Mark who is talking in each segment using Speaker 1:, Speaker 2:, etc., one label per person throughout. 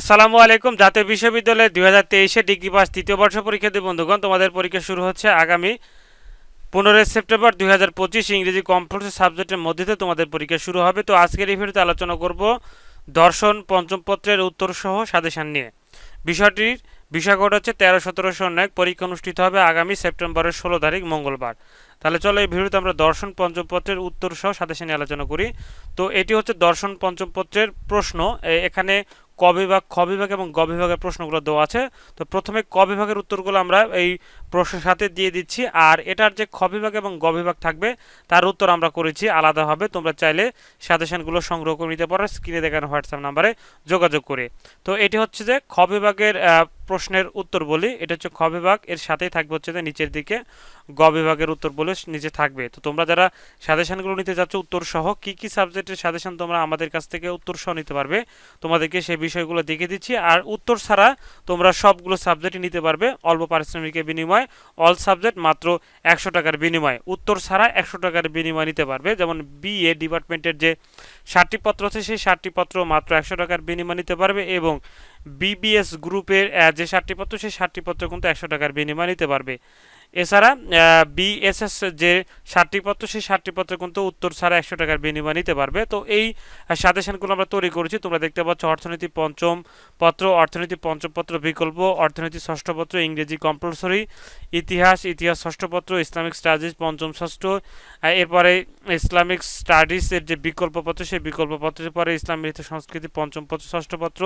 Speaker 1: আসসালামু আলাইকুম। জাতীয় বিশ্ববিদ্যালয়ে দুই হাজার তেইশে ডিগ্রি পাস তৃতীয় বর্ষ পরীক্ষার্থী বন্ধুগণ, তোমাদের পরীক্ষা শুরু হচ্ছে আগামী পনেরোই সেপ্টেম্বর দুই হাজার পঁচিশ ইংরেজি কম্পালসারি সাবজেক্টের মধ্যে তোমাদের পরীক্ষা শুরু হবে। তো আজকের এই ভিডিওতে আলোচনা করব দর্শন পঞ্চম পত্রের উত্তর সহ সাজেশান নিয়ে। বিষয়টির বিষয়কোড হচ্ছে তেরো সতেরোশো এক পরীক্ষা অনুষ্ঠিত হবে আগামী সেপ্টেম্বরের ষোলো তারিখ, মঙ্গলবার। তাহলে চলো এই ভিডিওতে আমরা দর্শন পঞ্চম পত্রের উত্তর সহ সাজেশান নিয়ে আলোচনা করি। তো এটি হচ্ছে দর্শন পঞ্চম পত্রের প্রশ্ন। এখানে ক বিভাগ খ বিভাগ এবং গ বিভাগের প্রশ্নগুলো দেওয়া আছে। তো প্রথমে ক বিভাগের উত্তরগুলো আমরা এই প্রশ্নের সাথে দিয়ে দিচ্ছি। আর এটার যে খ বিভাগ এবং গ বিভাগ থাকবে, তার উত্তর আমরা করেছি আলাদাভাবে। তোমরা চাইলে সাজেশনগুলো সংগ্রহ করে নিতে পারো, স্ক্রিনে দেখানো হোয়াটসঅ্যাপ নাম্বারে যোগাযোগ করে। তো এটি হচ্ছে যে খ বিভাগের প্রশ্নের উত্তর বলি। এটা হচ্ছে খ বিভাগ, এর সাথেই থাকবে হচ্ছে যে নিচের দিকে গ বিভাগের উত্তর বলে নিচে থাকবে। তো তোমরা যারা সাজেশনগুলো নিতে যাচ্ছ উত্তর সহ কী কী সাবজেক্টের সাজেশন তোমরা আমাদের কাছ থেকে উত্তর সহ নিতে পারবে, তোমাদেরকে সেই বিষয়গুলো দেখে দিচ্ছি। আর উত্তর ছাড়া তোমরা সবগুলো সাবজেক্টই নিতে পারবে, অল্প পারিশ্রমিকের বিনিময়ে, অল সাবজেক্ট মাত্র একশো টাকার বিনিময়ে। উত্তর ছাড়া একশো টাকার বিনিময় নিতে পারবে, যেমন বিএ ডিপার্টমেন্টের যে ষাটটি পত্র আছে, সেই ষাটটি পত্র মাত্র একশো টাকার বিনিময় নিতে পারবে এবং বিবিএস গ্রুপের যে সাতটি পত্র সেই সাতটি পত্র কিন্তু একশো টাকার বিনিময় নিতে পারবে। এছাড়া বিএসএস যে ষাটটি পত্র, সেই ষাটটি পত্র কিন্তু উত্তর ছাড়া একশো টাকার বিনিময়ে নিতে পারবে। তো এই সাজেশনগুলো আমরা তৈরি করেছি। তোমরা দেখতে পাচ্ছ অর্থনীতি পঞ্চম পত্র, অর্থনীতি পঞ্চম পত্র বিকল্প, অর্থনীতি ষষ্ঠ পত্র, ইংরেজি কম্পালসরি ইতিহাস ইতিহাস ষষ্ঠ পত্র, ইসলামিক স্টাডিজ পঞ্চম ষষ্ঠ এরপরে ইসলামিক স্টাডিজের যে বিকল্প পত্র, সেই বিকল্প পত্রের পরে ইসলাম ইতিহাস সংস্কৃতি পঞ্চম পত্র, ষষ্ঠ পত্র,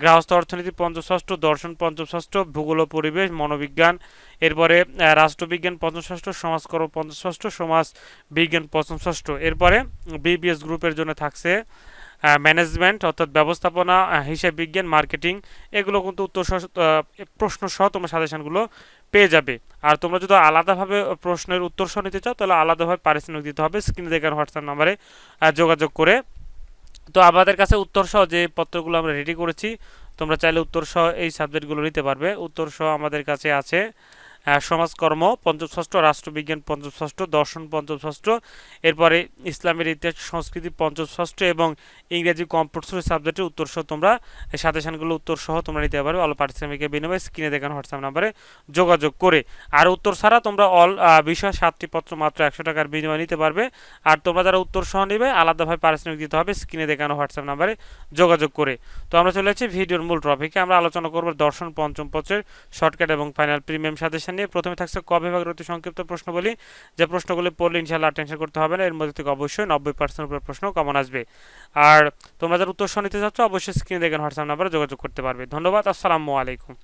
Speaker 1: গৃহস্থ অর্থনীতি পঞ্চম ষষ্ঠ, দর্শন পঞ্চম ষষ্ঠ, ভূগোল পরিবেশ, মনোবিজ্ঞান এরপরে রাষ্ট্রবিজ্ঞান পঞ্চম ষষ্ঠ সমাজকর্ম পঞ্চম ষষ্ঠ সমাজ বিজ্ঞান পঞ্চম ষষ্ঠ এরপরে, বিবিএস গ্রুপের জন্য থাকছে ম্যানেজমেন্ট, অর্থাৎ ব্যবস্থাপনা হিসাব বিজ্ঞান, মার্কেটিং। এগুলো কিন্তু উত্তর প্রশ্ন সহ তোমরা সাজেশনগুলো পেয়ে যাবে। আর তোমরা যদি আলাদাভাবে প্রশ্নের উত্তর সহ নিতে চাও, তাহলে আলাদাভাবে পারিশ্রমিক দিতে হবে। স্ক্রিনে দেখার হোয়াটসঅ্যাপ নাম্বারে যোগাযোগ করে। তো আমাদের কাছে উত্তর সহ যে পত্রগুলো আমরা রেডি করেছি, তোমরা চাইলে উত্তর সহ এই সাবজেক্টগুলো নিতে পারবে। উত্তর সহ আমাদের কাছে আছে সমাজকর্ম, পঞ্চম ষষ্ঠ, রাষ্ট্রবিজ্ঞান পঞ্চম ষষ্ঠ, দর্শন পঞ্চম ষষ্ঠ, এরপরে ইসলামের ইতিহাস, সংস্কৃতি পঞ্চম ষষ্ঠ এবং ইংরেজি কম্পালসরি সাবজেক্টের উত্তর সহ তোমরা সাজেশনগুলো উত্তর সহ তোমরা নিতে পারবে, অল পারিশ্রমিকের বিনিময়ে স্ক্রিনে দেখানো হোয়াটসঅ্যাপ নাম্বারে যোগাযোগ করে। আর উত্তর ছাড়া তোমরা অল বিষয় সাতটি পত্র মাত্র একশো টাকার বিনিময়ে নিতে পারবে। আর তোমরা যারা উত্তর সহ নেবে, আলাদাভাবে পারিশ্রমিক দিতে হবে, স্ক্রিনে দেখানো হোয়াটসঅ্যাপ নাম্বারে যোগাযোগ করে। তো আমরা চলে যাচ্ছি ভিডিওর মূল টপিকে, আমরা আলোচনা করব দর্শন পঞ্চম পত্রের শর্টকাট এবং ফাইনাল প্রিমিয়াম সাজেশন নিয়ে প্রথমে থাকছে ক বিভাগের অতি সংক্ষিপ্ত প্রশ্ন বলি যে প্রশ্নগুলি পড়লে ইনশাল্লাহ টেনশন করতে হবে না, এর মধ্যে থেকে অবশ্যই নব্বই পার্সেন্ট উপরে প্রশ্ন কমন আসবে। আর তোমরা যারা উত্তর নিতে চাচ্ছ, অবশ্যই স্ক্রিনে দেখেন হোয়াটসঅ্যাপ নাম্বারে যোগাযোগ করতে পারবে। ধন্যবাদ, আসসালামু আলাইকুম।